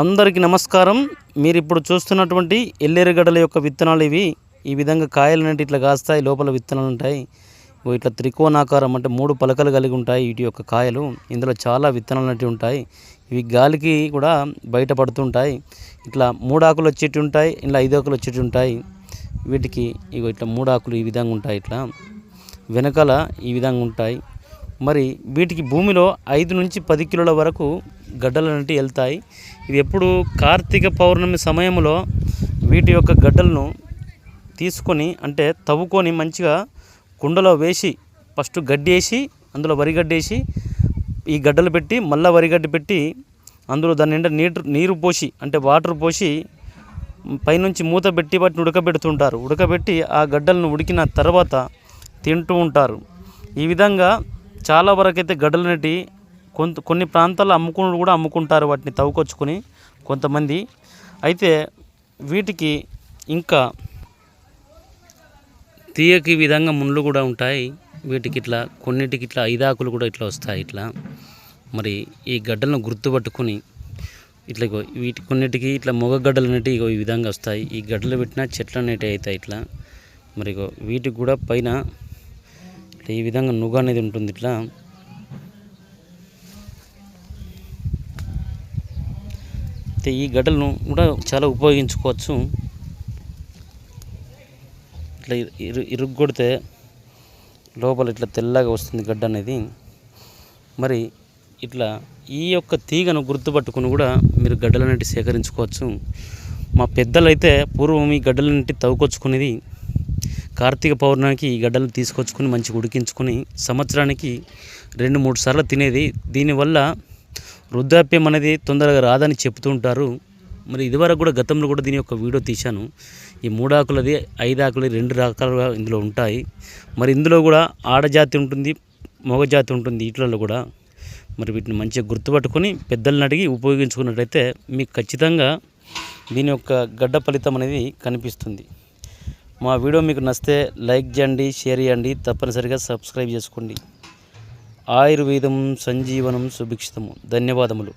అందరికీ నమస్కారం. మీరు ఇప్పుడు చూస్తున్నటువంటి ఎల్లేరుగడ్డల యొక్క విత్తనాలు ఇవి. ఈ విధంగా కాయలు అనేవి ఇట్లా కాస్తాయి లోపల విత్తనాలు ఉంటాయి. ఇట్లా త్రికోణాకారం అంటే మూడు పలకలు కలిగి ఉంటాయి వీటి యొక్క కాయలు. ఇందులో చాలా విత్తనాలు అనేవి ఉంటాయి. ఇవి గాలికి కూడా బయటపడుతుంటాయి. ఇట్లా మూడు ఆకులు వచ్చేటి ఉంటాయి ఇలా ఐదు ఆకులు వచ్చేటి ఉంటాయి. వీటికి ఇగో ఇట్లా మూడు ఆకులు ఈ విధంగా ఉంటాయి ఇట్లా. వెనకాల ఈ విధంగా ఉంటాయి. మరి వీటికి భూమిలో ఐదు నుంచి పది కిలోల వరకు గడ్డలు అనేవి వెళ్తాయి. ఇది ఎప్పుడు కార్తీక పౌర్ణమి సమయంలో వీటి యొక్క గడ్డలను తీసుకొని అంటే తవ్వుకొని మంచిగా కుండలో వేసి ఫస్ట్ గడ్డి వేసి అందులో వరి గడ్డేసి ఈ గడ్డలు పెట్టి మళ్ళీ వరిగడ్డి పెట్టి అందులో దాని నిండా నీరు నీరు పోసి అంటే వాటర్ పోసి పైనుంచి మూత పెట్టి వాటిని ఉడకబెడుతుంటారు. ఉడకబెట్టి ఆ గడ్డలను ఉడికిన తర్వాత తింటూ ఉంటారు. ఈ విధంగా చాలా వరకు అయితే గడ్డలు అనేటి కొంత కొన్ని ప్రాంతాల్లో అమ్ముకుని కూడా అమ్ముకుంటారు వాటిని తవ్వుకొచ్చుకొని కొంతమంది. అయితే వీటికి ఇంకా తీయకి విధంగా ముళ్ళు కూడా ఉంటాయి. వీటికి ఇట్లా కొన్నిటికి ఇట్లా ఐదాకులు కూడా ఇట్లా వస్తాయి ఇట్లా. మరి ఈ గడ్డలను గుర్తుపట్టుకొని ఇట్లా ఇగో వీటి కొన్నిటికి ఇట్లా మొగ గడ్డలు అనేటివి ఇగో ఈ విధంగా వస్తాయి. ఈ గడ్డలు పెట్టిన చెట్లు అనేటివి అవుతాయి ఇట్లా. మరిగో వీటికి కూడా పైన ఇట్లా ఈ విధంగా నుగ అనేది ఉంటుంది ఇట్లా. అయితే ఈ గడ్డలను కూడా చాలా ఉపయోగించుకోవచ్చు. ఇట్లా ఇరు ఇరుగు కొడితే లోపల ఇట్లా తెల్లగా వస్తుంది గడ్డ అనేది. మరి ఇట్లా ఈ యొక్క తీగను గుర్తుపట్టుకుని కూడా మీరు గడ్డలనేటి సేకరించుకోవచ్చు. మా పెద్దలైతే పూర్వం ఈ గడ్డలన్నింటి తవ్వుకొచ్చుకునేది కార్తీక పౌర్ణమికి ఈ గడ్డలను తీసుకొచ్చుకొని మంచిగా ఉడికించుకొని సంవత్సరానికి రెండు మూడు సార్లు తినేది. దీనివల్ల వృద్ధాప్యం అనేది తొందరగా రాదని చెప్తూ ఉంటారు. మరి ఇదివరకు కూడా గతంలో కూడా దీని యొక్క వీడియో తీశాను. ఈ మూడాకులది ఐదు రెండు రకాలుగా ఇందులో ఉంటాయి. మరి ఇందులో కూడా ఆడజాతి ఉంటుంది మగజాతి ఉంటుంది వీటిలలో కూడా. మరి వీటిని మంచిగా గుర్తుపట్టుకొని పెద్దలను అడిగి ఉపయోగించుకున్నట్టయితే మీకు ఖచ్చితంగా దీని యొక్క గడ్డ ఫలితం అనేది కనిపిస్తుంది. మా వీడియో మీకు నచ్చితే లైక్ చేయండి షేర్ చేయండి తప్పనిసరిగా సబ్స్క్రైబ్ చేసుకోండి. ఆయుర్వేదం సంజీవనం సుభిక్షితము. ధన్యవాదములు.